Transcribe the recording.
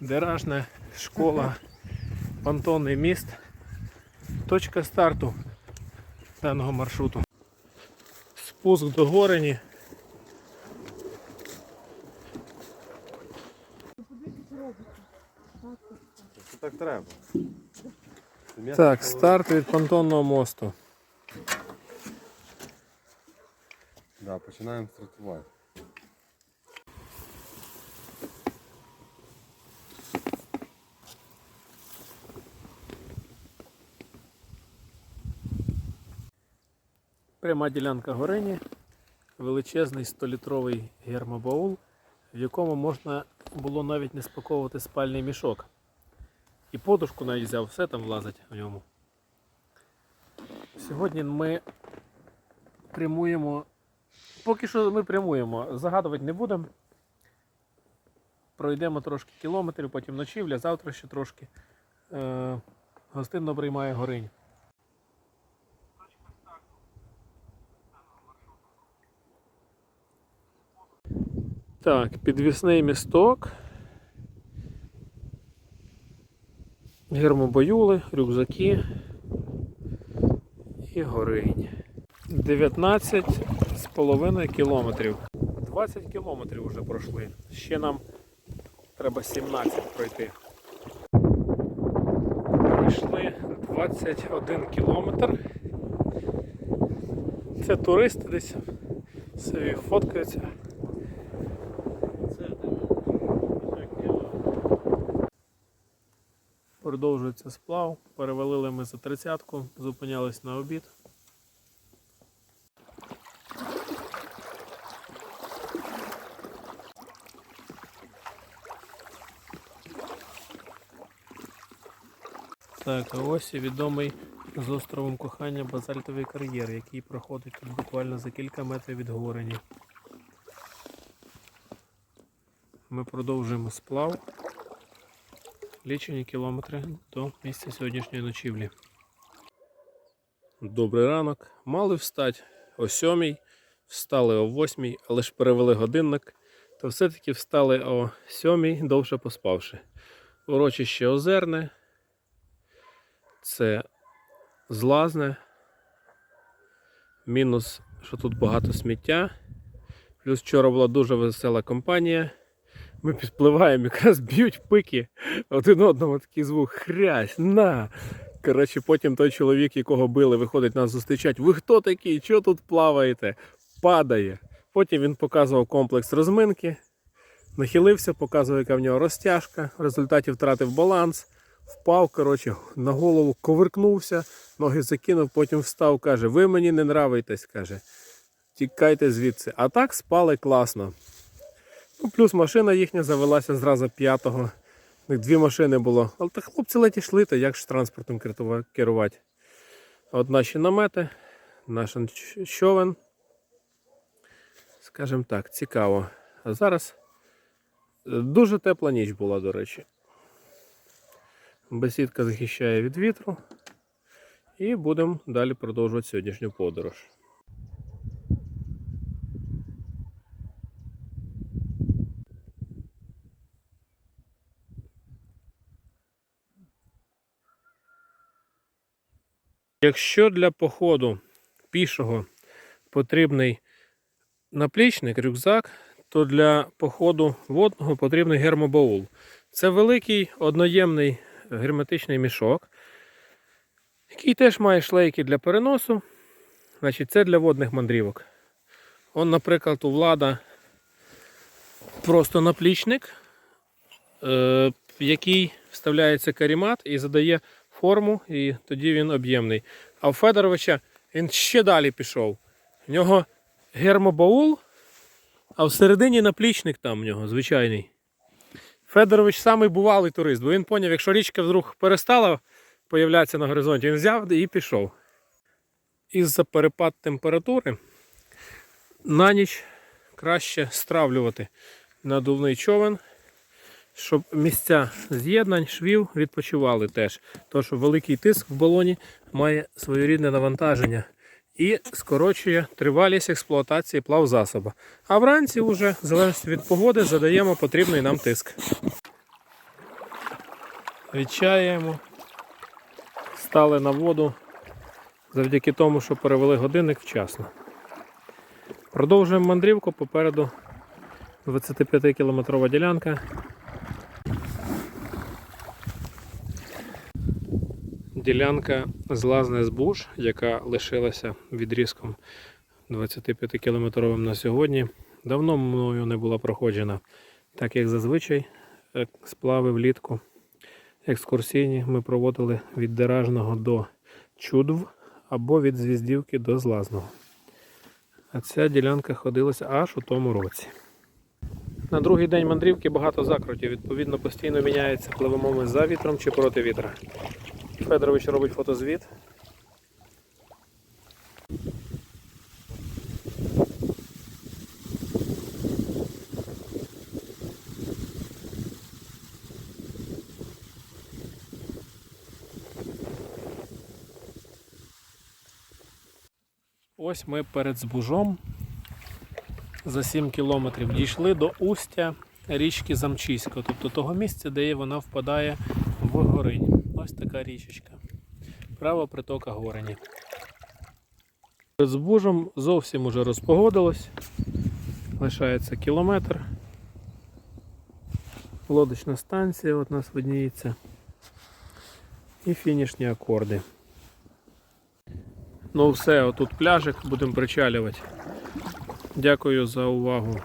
Деражна школа, понтонний міст. Точка старту даного маршруту. Спуск до Горені. Так треба. Так, старт від понтонного мосту. Да, починаємо стартувати. Пряма ділянка Горені, величезний 100-літровий гермобаул, в якому можна було навіть не спаковувати спальний мішок. І подушку навіть взяв, все там влазить в ньому. Сьогодні ми прямуємо. Поки що ми прямуємо, загадувати не будемо. Пройдемо трошки кілометрів, потім ночівля, завтра ще трошки. Е, гостинно приймає горинь. Так, підвісний місток. Гермобоюли, рюкзаки і горинь. 19 з половиною кілометрів. 20 кілометрів вже пройшли. Ще нам треба 17 пройти. Пройшли 21 кілометр. Це туристи десь собі фоткаються. Продовжується сплав. Перевалили ми за тридцятку, зупинялись на обід. Так, а ось і відомий з островом кохання базальтовий кар'єр, який проходить тут буквально за кілька метрів від горені. Ми продовжуємо сплав лічені кілометри до місця сьогоднішньої ночівлі. Добрий ранок. Мали встати о сьомій, встали о восьмій, але ж перевели годинник, то все-таки встали о сьомій, довше поспавши. Урочище озерне, це злазне, мінус, що тут багато сміття. Плюс вчора була дуже весела компанія. Ми підпливаємо, якраз б'ють пики один одному такий звук хрясь, на. Коротше, потім той чоловік, якого били, виходить нас зустрічати. Ви хто такий? Чого тут плаваєте? Падає. Потім він показував комплекс розминки, нахилився, показував, яка в нього розтяжка. В результаті втратив баланс, впав, коротше, на голову ковиркнувся, ноги закинув, потім встав, каже: Ви мені не нравитесь, каже. Тікайте звідси. А так спали класно. Ну, плюс машина їхня завелася зразу п'ятого. У них дві машини було. Але та хлопці ледь йшли, то як ж транспортом керувати. От наші намети, наш човен. Скажімо так, цікаво. А зараз е, дуже тепла ніч була, до речі. Бесідка захищає від вітру. І будемо далі продовжувати сьогоднішню подорож. Якщо для походу пішого потрібний наплічник, рюкзак, то для походу водного потрібний гермобаул. Це великий одноємний герметичний мішок, який теж має шлейки для переносу. Значить, це для водних мандрівок. Он, наприклад, у влада просто наплічник, е, в який вставляється карімат і задає форму, і тоді він об'ємний. А у Федоровича він ще далі пішов. В нього гермобаул, а всередині наплічник там в нього звичайний. Федорович самий бувалий турист, бо він поняв, якщо річка вдруг перестала появлятися на горизонті, він взяв і пішов. Із-за перепад температури на ніч краще стравлювати надувний човен, щоб місця з'єднань, швів відпочивали теж. Що великий тиск в балоні має своєрідне навантаження і скорочує тривалість експлуатації плавзасоба. А вранці вже, в залежності від погоди, задаємо потрібний нам тиск. відчаємо. Стали на воду завдяки тому, що перевели годинник вчасно. Продовжуємо мандрівку. Попереду 25-кілометрова ділянка. Ділянка злазне збуж, яка лишилася відрізком 25-кілометровим на сьогодні. Давно мною не була проходжена, так як зазвичай е, сплави влітку екскурсійні ми проводили від Деражного до Чудв або від Звіздівки до Злазного. А ця ділянка ходилася аж у тому році. На другий день мандрівки багато закрутів, відповідно, постійно міняється, пливемо ми за вітром чи проти вітра. Федорович робить фотозвіт. Ось ми перед Збужом за 7 кілометрів дійшли до устя річки Замчиська, тобто того місця, де вона впадає в Горині. Ось така річечка. Права притока Горині. Перед Збужем зовсім уже розпогодилось. Лишається кілометр. Лодочна станція от нас видніється. І фінішні акорди. Ну все, отут пляжик, будемо причалювати. Дякую за увагу.